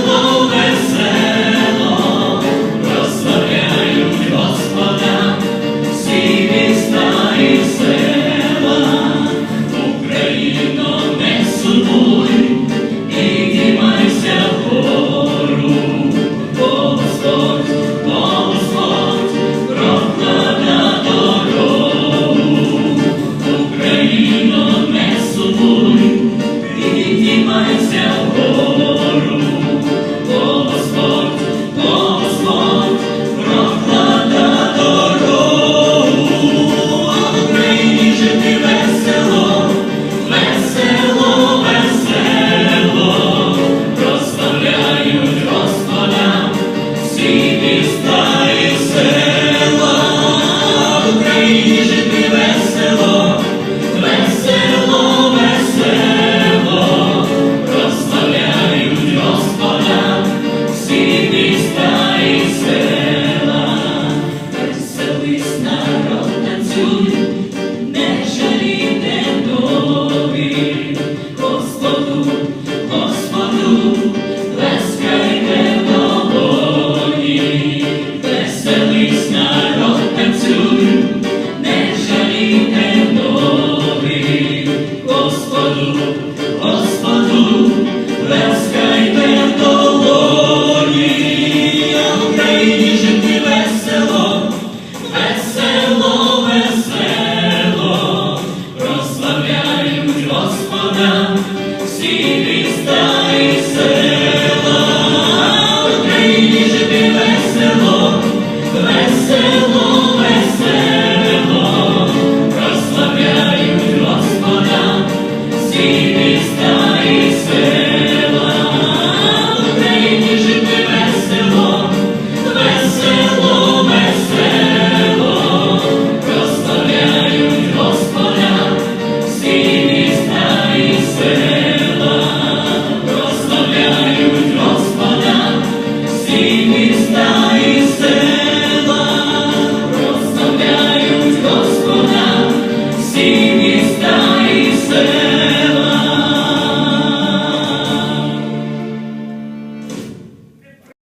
Oh міста і села, в весело, весело, весело, прославляють Господа, всі міста і села, веселись народ танцюй, не жалій, не Господу. Колись народ не жалійте ноги, Господу, Господу, лескайте в долоні, весело, весело, весело, прославляють Господа, всі міста і села. Синий